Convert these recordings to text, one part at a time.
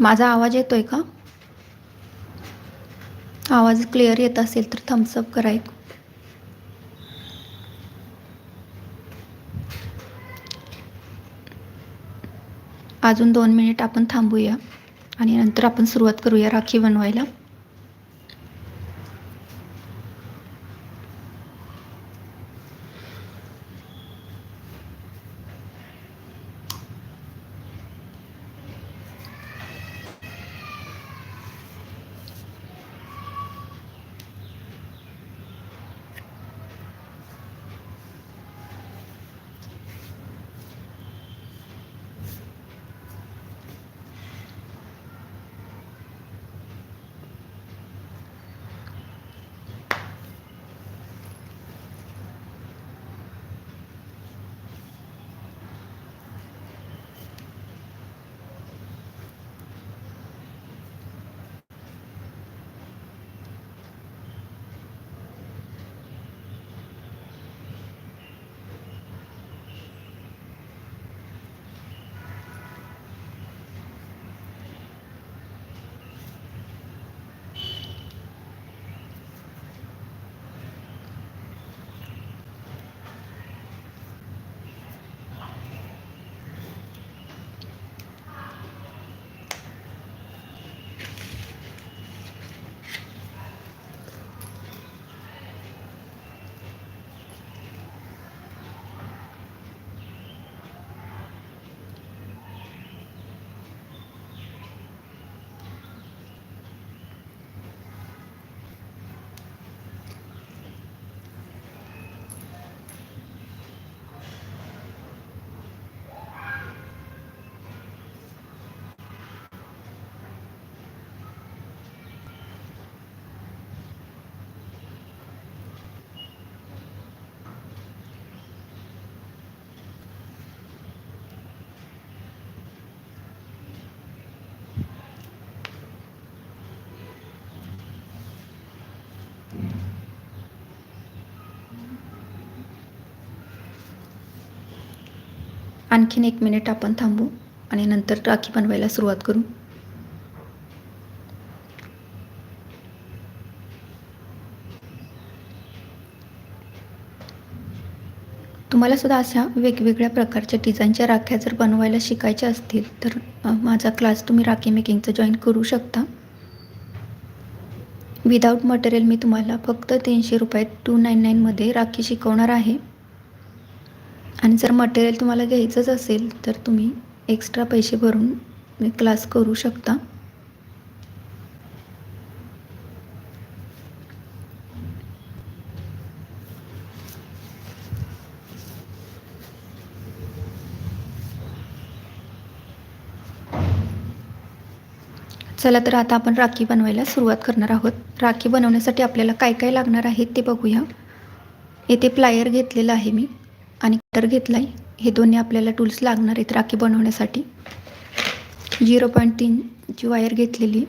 माझा आवाज येतो आहे का? आवाज क्लिअर येत असेल तर थम्सअप करा एक. अजून दोन मिनिट आपण थांबूया आणि नंतर आपण सुरुवात करूया राखी बनवायला. आणखीन एक मिनिट आपण थांबू आणि नंतर राखी बनवायला सुरुवात करू. तुम्हाला सुद्धा अशा वेगवेगळ्या प्रकारच्या डिझाईनच्या राख्या जर बनवायला शिकायच्या असतील तर माझा क्लास तुम्ही राखी मेकिंगचं जॉईन करू शकता. विदाऊट मटेरियल मी तुम्हाला फक्त तीनशे रुपयात टू नाईन नाईनमध्ये राखी शिकवणार आहे. आणि जर मटेरियल तुम्हाला घ्यायचंच असेल तर तुम्ही एक्स्ट्रा पैसे भरून क्लास करू शकता. चला तर आता आपण राखी बनवायला सुरुवात करणार आहोत. राखी बनवण्यासाठी आपल्याला काय काय लागणार आहे ते बघूया. येथे प्लायर घेतलेलं आहे मी. आणि कटर घेतला आहे हे दोन्ही आपल्याला टूल्स लागणार आहेत राखी बनवण्यासाठी. झिरो पॉईंट तीनची वायर घेतलेली.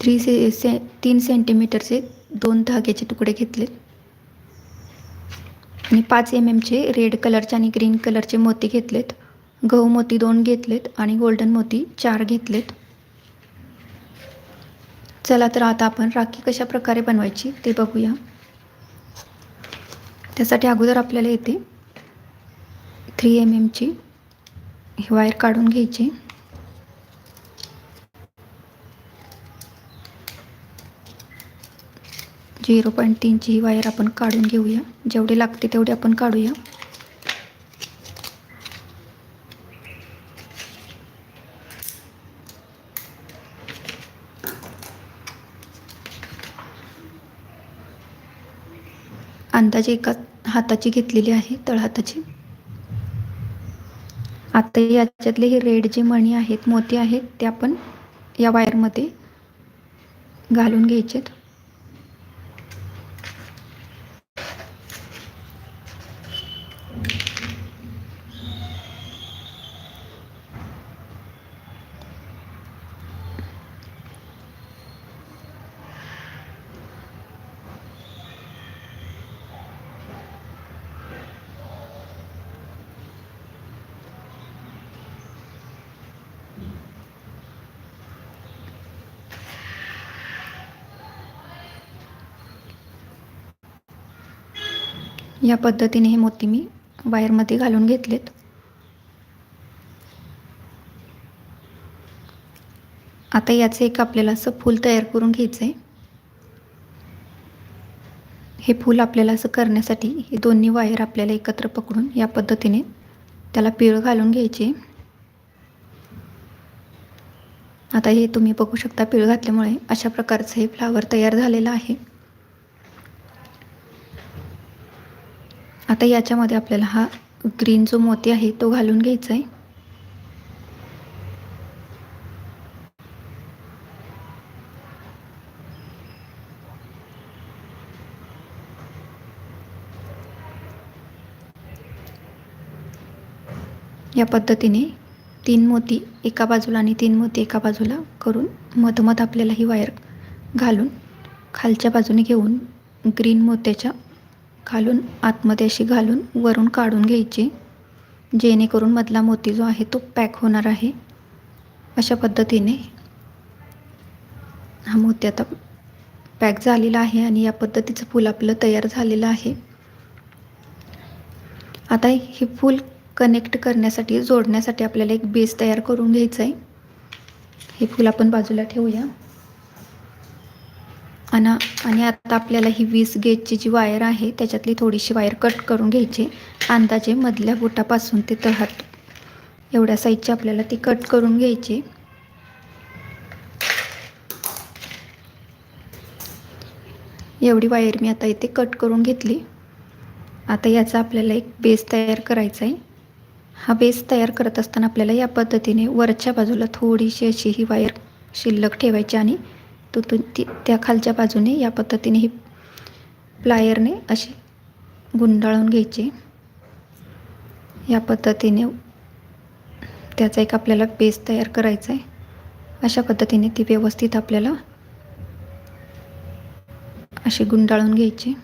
थ्री से, से तीन सेंटीमीटरचे दोन धाग्याचे तुकडे घेतले. आणि पाच एम एमचे रेड कलरचे आणि ग्रीन कलरचे मोती घेतलेत. गहू मोती दोन घेतलेत आणि गोल्डन मोती चार घेतलेत. चला तर आता आपण राखी कशा प्रकारे बनवायची ते बघूया. त्यासाठी अगोदर आपल्याला येते थ्री एम एमची ही वायर काढून घ्यायची. झिरो पॉईंट तीनची ही वायर आपण काढून घेऊया. जेवढी लागते तेवढी आपण काढूया. अंदाजे एका हाताची घेतलेली आहे तळहाताची. आता याच्यातले हे रेड जे मणी आहेत मोती आहेत ते आपण या वायरमध्ये घालून घ्यायचेत. या पद्धतीने हे मोती मी वायरमध्ये घालून घेतलेत. आता याचं एक आपल्याला असं फूल तयार करून घ्यायचं आहे हे फूल आपल्याला असं करण्यासाठी हे दोन्ही वायर आपल्याला एकत्र पकडून या पद्धतीने त्याला पीळ घालून घ्यायची. आता हे तुम्ही बघू शकता पीळ घातल्यामुळे अशा प्रकारचं हे फ्लावर तयार झालेलं आहे. आता याच्यामध्ये आपल्याला हा ग्रीन जो मोती आहे तो घालून घ्यायचा आहे. या पद्धतीने तीन मोती एका बाजूला आणि तीन मोती एका बाजूला करून मधोमध आपल्याला ही वायर घालून खालच्या बाजूने घेऊन ग्रीन मोत्याच्या घालून आतमध्ये अशी घालून वरून काढून घ्यायची. जेणेकरून मधला मोती जो आहे तो पॅक होणार आहे. अशा पद्धतीने हा मोती आता पॅक झालेला आहे आणि या पद्धतीचं फूल आपलं तयार झालेलं आहे. आता हे फूल कनेक्ट करण्यासाठी जोडण्यासाठी आपल्याला एक बेस तयार करून घ्यायचं आहे हे फूल आपण बाजूला ठेवूया. आणि आणि आता आपल्याला ही वीस गेजची जी वायर आहे त्याच्यातली थोडीशी वायर कट करून घ्यायची. अंदाजे मधल्या बोटापासून ते तळहात. एवढ्या साईजची आपल्याला ती कट करून घ्यायची. एवढी वायर मी आता इथे कट करून घेतली. आता याचा आपल्याला एक बेस तयार करायचा आहे हा बेस तयार करत असताना आपल्याला या पद्धतीने वरच्या बाजूला थोडीशी अशी ही वायर शिल्लक ठेवायची आणि तो ती त्या खालच्या बाजूने या पद्धतीने ही प्लायरने अशी गुंडाळून घ्यायची. या पद्धतीने त्याचा एक आपल्याला बेस तयार करायचा आहे अशा पद्धतीने ती व्यवस्थित आपल्याला अशी गुंडाळून घ्यायची.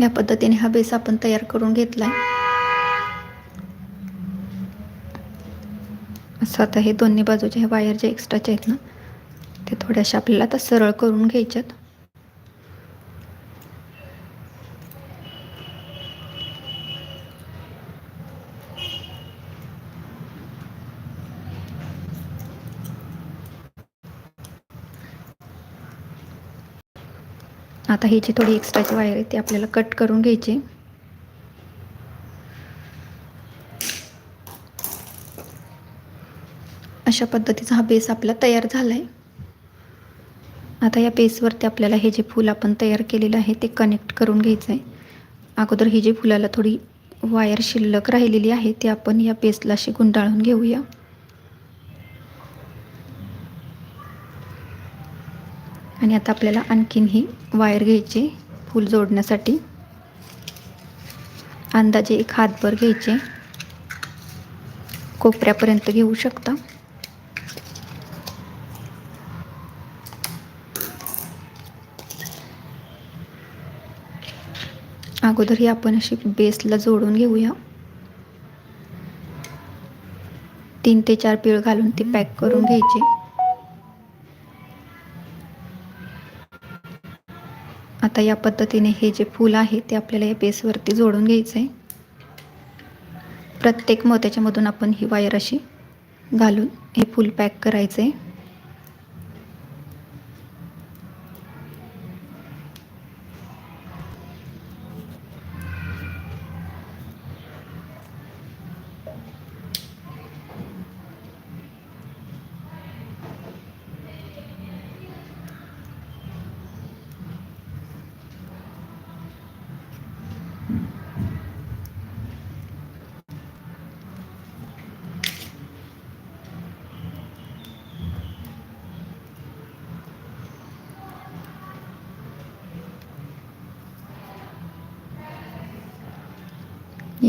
या पद्धतीने हा बेस आपण तयार करून घेतला आहे असं आता हे दोन्ही बाजूचे हे वायर जे एक्स्ट्राचे आहेत ना ते थोड्याशा आपल्याला आता सरळ करून घ्यायच्यात आता ही जी थोडी एक्स्ट्राची वायर आहे ती आपल्याला कट करून घ्यायची. अशा पद्धतीचा हा बेस आपला तयार झाला आहे आता या बेसवरती आपल्याला हे जे फूल आपण तयार केलेलं आहे ते कनेक्ट करून घ्यायचं आहे अगोदर ही जी फुलाला थोडी वायर शिल्लक राहिलेली आहे ती आपण या बेसला अशी गुंडाळून घेऊया. आणि आता आपल्याला आणखीन ही वायर घ्यायची फूल जोडण्यासाठी. अंदाजे एक हातभर घ्यायचे. कोपऱ्यापर्यंत घेऊ शकता. अगोदर ही आपण अशी बेसला जोडून घेऊया. तीन ते चार पीळ घालून ती पॅक करून घ्यायची. आता या पद्धतीने हे जे फूल आहे ते आपल्याला या बेसवरती जोडून घ्यायचं आहे प्रत्येक मोत्याच्यामधून आपण ही वायर अशी घालून हे फूल पॅक करायचं आहे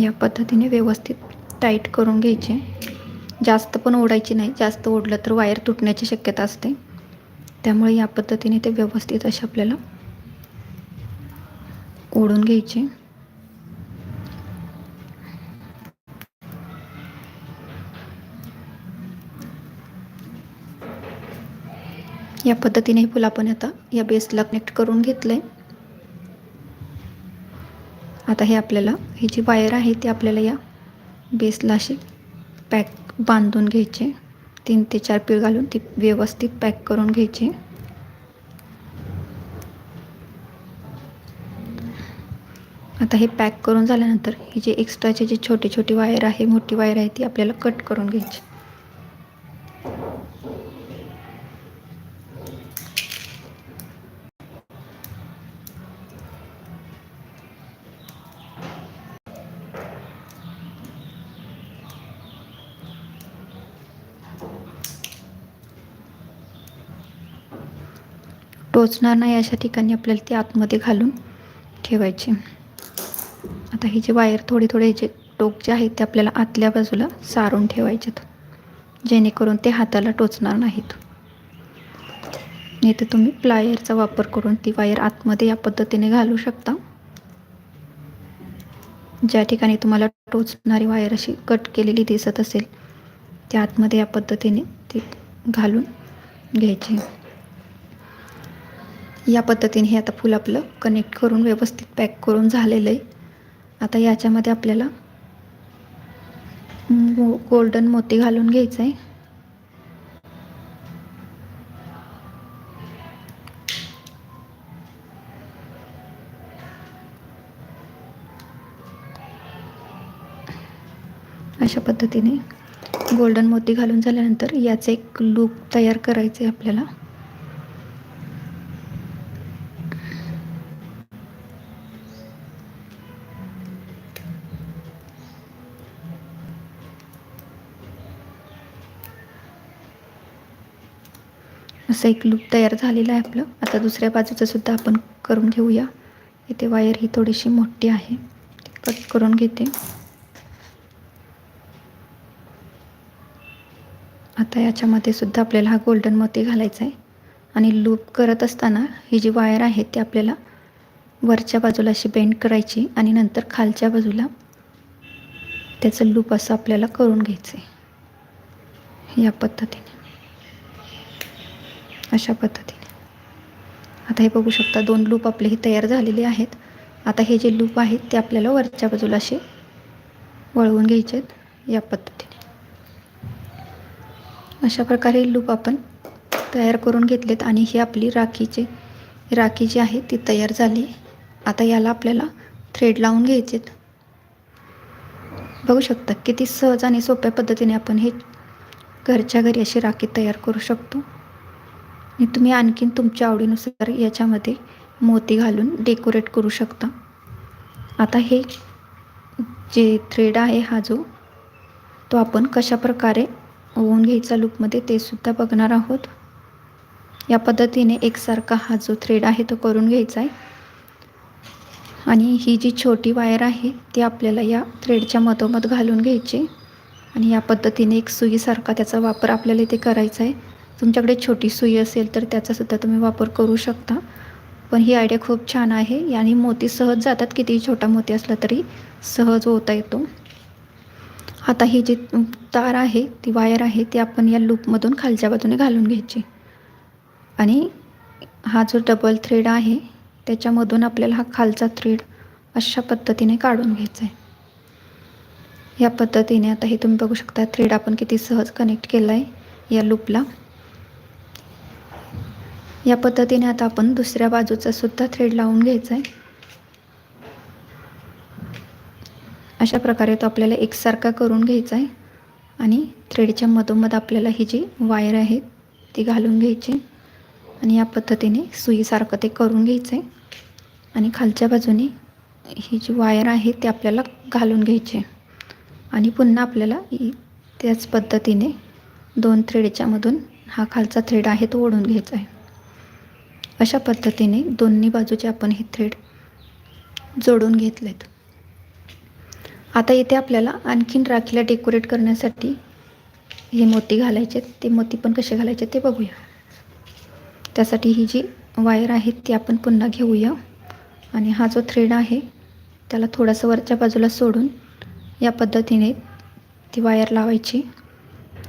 या पद्धतीने व्यवस्थित टाईट करून घ्यायचे. जास्त पण ओढायची नाही. जास्त ओढलं तर वायर तुटण्याची शक्यता असते. त्यामुळे या पद्धतीने ते व्यवस्थित असे आपल्याला ओढून घ्यायचे. या पद्धतीने हे फुल आपण आता या बेसला कनेक्ट करून घेतलं आहे आता हे आपल्याला ही जी वायर आहे ती आपल्याला या बेसला अशी पॅक बांधून घ्यायचे तीन ते चार पीळ घालून ती व्यवस्थित पॅक करून घ्यायची आता हे पॅक करून झाल्यानंतर ही जे एक्स्ट्राचे जे छोटी छोटी वायर आहे मोठी वायर आहे ती आपल्याला कट करून घ्यायची टोचणार नाही अशा ठिकाणी आपल्याला ती आतमध्ये घालून ठेवायची. आता ही जी वायर थोडी थोडे जे टोक जे आहेत ते आपल्याला आतल्या बाजूला सारून ठेवायचेत जेणेकरून ते हाताला टोचणार नाहीत. नाही तर तुम्ही प्लायरचा वापर करून ती वायर आतमध्ये या पद्धतीने घालू शकता. ज्या ठिकाणी तुम्हाला टोचणारी वायर अशी कट केलेली दिसत असेल त्या आतमध्ये या पद्धतीने ती घालून घ्यायची. या पद्धतीने हे आता फूल आपलं कनेक्ट करून व्यवस्थित पॅक करून झालेलं आहे. आता याच्यामध्ये आपल्याला मो गोल्डन मोती घालून घ्यायचं आहे. अशा पद्धतीने गोल्डन मोती घालून झाल्यानंतर याचं एक लूप तयार करायचं आहे आपल्याला. असं एक लूप तयार झालेलं आहे आपलं. आता दुसऱ्या बाजूचं सुद्धा आपण करून घेऊया. इथे वायर ही थोडीशी मोठी आहे. कट करून घेते. आता याच्यामध्ये सुद्धा आपल्याला हा गोल्डन मोती घालायचा आहे. आणि लूप करत असताना ही जी वायर आहे ती आपल्याला वरच्या बाजूला अशी बेंड करायची आणि नंतर खालच्या बाजूला त्याचं लूप असं आपल्याला करून घ्यायचं आहे या पद्धतीने. अशा पद्धतीने. आता हे बघू शकता दोन लूप आपले हे तयार झालेले आहेत. आता हे जे लूप आहेत ते आपल्याला वरच्या बाजूला असे वळवून घ्यायचे आहेत या पद्धतीने. अशा प्रकारे लूप आपण तयार करून घेतलेत आणि ही आपली राखीचे राखी जी आहे ती तयार झाली. आता याला आपल्याला थ्रेड लावून घ्यायचे बघू शकता किती सहज आणि सोप्या पद्धतीने आपण हे घरच्या घरी अशी राखी तयार करू शकतो. आणि तुम्ही आणखीन तुमच्या आवडीनुसार याच्यामध्ये मोती घालून डेकोरेट करू शकता. आता हे जे थ्रेड आहे हा जो तो आपण कशा प्रकारे ओवून घ्यायचा लूपमध्ये ते सुद्धा बघणार आहोत. या पद्धतीने एकसारखा हा जो थ्रेड आहे तो करून घ्यायचा आहे. आणि ही जी छोटी वायर आहे ती आपल्याला या थ्रेडच्या मधोमध घालून घ्यायची. आणि या पद्धतीने एक सुईसारखा त्याचा वापर आपल्याला इथे करायचा आहे. तुमच्याकडे छोटी सुई असेल तर त्याचासुद्धा तुम्ही वापर करू शकता. पण ही आयडिया खूप छान आहे. याने मोती सहज जातात कितीही छोटा मोती असला तरी सहज होता येतो. आता ही जी तार आहे ती वायर आहे ती आपण या लूपमधून खालच्या बाजूने घालून घ्यायची. आणि हा जो डबल थ्रेड आहे त्याच्यामधून आपल्याला हा खालचा थ्रेड अशा पद्धतीने काढून घ्यायचा आहे या पद्धतीने आता हे तुम्ही बघू शकता थ्रेड आपण किती सहज कनेक्ट केला आहे या लूपला या पद्धतीने आता आपण दुसऱ्या बाजूचा सुद्धा थ्रेड लावून घ्यायचा आहे अशा प्रकारे तो आपल्याला एकसारखा करून घ्यायचा आहे आणि थ्रेडच्या मधोमध आपल्याला ही जी वायर आहे ती घालून घ्यायची आणि या पद्धतीने सुईसारखं ते करून घ्यायचं आहे आणि खालच्या बाजूने ही जी वायर आहे ती आपल्याला घालून घ्यायची आणि पुन्हा आपल्याला त्याच पद्धतीने दोन थ्रेडच्यामधून हा खालचा थ्रेड आहे तो ओढून घ्यायचा आहे अशा पद्धतीने दोन्ही बाजूचे आपण हे थ्रेड जोडून घेतलेत. आता इथे आपल्याला आणखीन राखीला डेकोरेट करण्यासाठी हे मोती घालायचे ते मोती पण कसे घालायचे ते बघूया. त्यासाठी ही जी वायर आहे ती आपण पुन्हा घेऊया. आणि हा जो थ्रेड आहे त्याला थोडंसं वरच्या बाजूला सोडून या पद्धतीने ती वायर लावायची.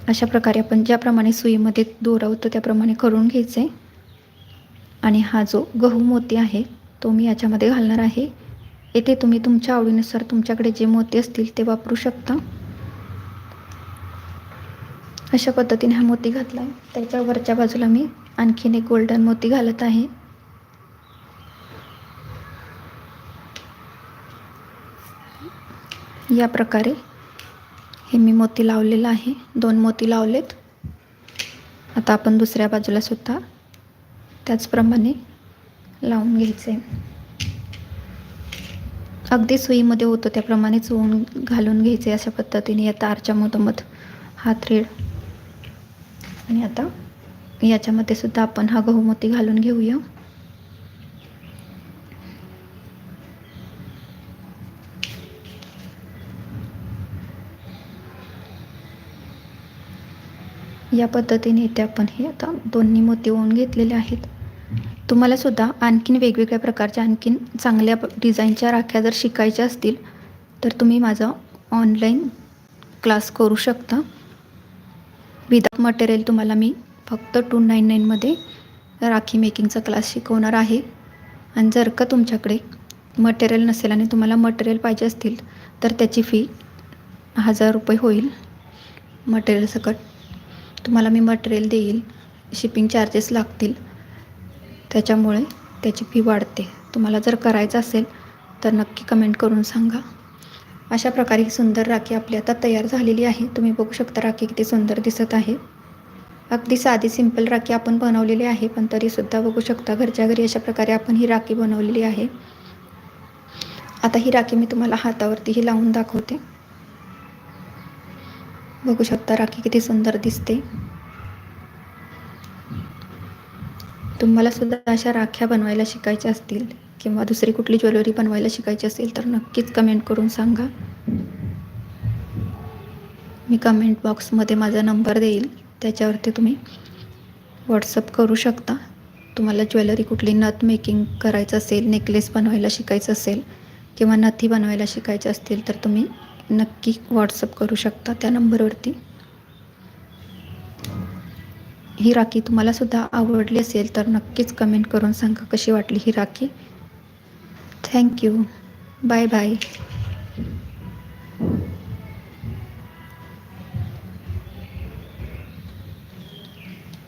अशा प्रकारे आपण ज्याप्रमाणे सुईमध्ये दोरावतो त्याप्रमाणे करून घ्यायचं. आहे आणि हा जो गहू मोती आहे तो मी याच्यामध्ये घालणार आहे. येथे तुम्ही तुमच्या आवडीनुसार तुमच्याकडे जे मोती असतील ते वापरू शकता. अशा पद्धतीने हा मोती घातला आहे त्याच्या वरच्या बाजूला मी आणखीन एक गोल्डन मोती घालत आहे. या प्रकारे हे मी मोती लावलेलं आहे. दोन मोती लावलेत. आता आपण दुसऱ्या बाजूला सुद्धा त्याचप्रमाणे लावून घ्यायचे. अगदी सुईमध्ये होतं त्याप्रमाणे चोळून घालून घ्यायचे अशा पद्धतीने. या तारच्या मधोमध हा थ्रेड आणि आता याच्यामध्ये सुद्धा आपण हा गहू मोती घालून घेऊया. या पद्धतीने इथे आपण हे आता दोन्ही मोती ओवून घेतलेले आहेत. तुम्हाला सुद्धा आणखीन वेगवेगळ्या प्रकारच्या आणखीन चांगल्या डिझाईनच्या राख्या जर शिकायच्या असतील तर तुम्ही माझा ऑनलाईन क्लास करू शकता. विदाउट मटेरियल तुम्हाला मी फक्त टू नाईन नाईनमध्ये राखी मेकिंगचा क्लास शिकवणार आहे. आणि जर का तुमच्याकडे मटेरियल नसेल आणि तुम्हाला मटेरियल पाहिजे असतील तर त्याची फी हजार रुपये होईल. मटेरियल सकट तुम्हाला मी मटेरियल देईल. शिपिंग चार्जेस लागतील. त्याच्यामुळे त्याची फी वाढते. तुम्हाला जर करायचं असेल तर नक्की कमेंट करून सांगा. अशा प्रकारे ही सुंदर राखी आपली आता तयार झालेली आहे. तुम्ही बघू शकता राखी किती सुंदर दिसत आहे. अगदी साधी सिंपल राखी आपण बनवलेली आहे पण तरीसुद्धा बघू शकता घरच्या घरी अशा प्रकारे आपण ही राखी बनवलेली आहे. आता ही राखी मी तुम्हाला हातावरतीही लावून दाखवते. बघू शकता राखी किती सुंदर दिसते. तुम्हाला सुद्धा अशा राख्या बनवायला शिकायच्या असतील किंवा दुसरी कुठली ज्वेलरी बनवायला शिकायची असेल तर नक्कीच कमेंट करून सांगा. मी कमेंट बॉक्समध्ये माझा नंबर देईल. त्याच्यावरती तुम्ही व्हॉट्सअप करू शकता. तुम्हाला ज्वेलरी कुठली नथ मेकिंग करायचं असेल नेकलेस बनवायला शिकायचं असेल किंवा नथी बनवायला शिकायच्या असतील तर तुम्ही नक्की व्हॉट्सअप करू शकता त्या नंबरवरती. ही राखी तुम्हाला सुद्धा आवडली असेल तर नक्कीच कमेंट करून सांगा कशी वाटली ही rakhi thank you bye bye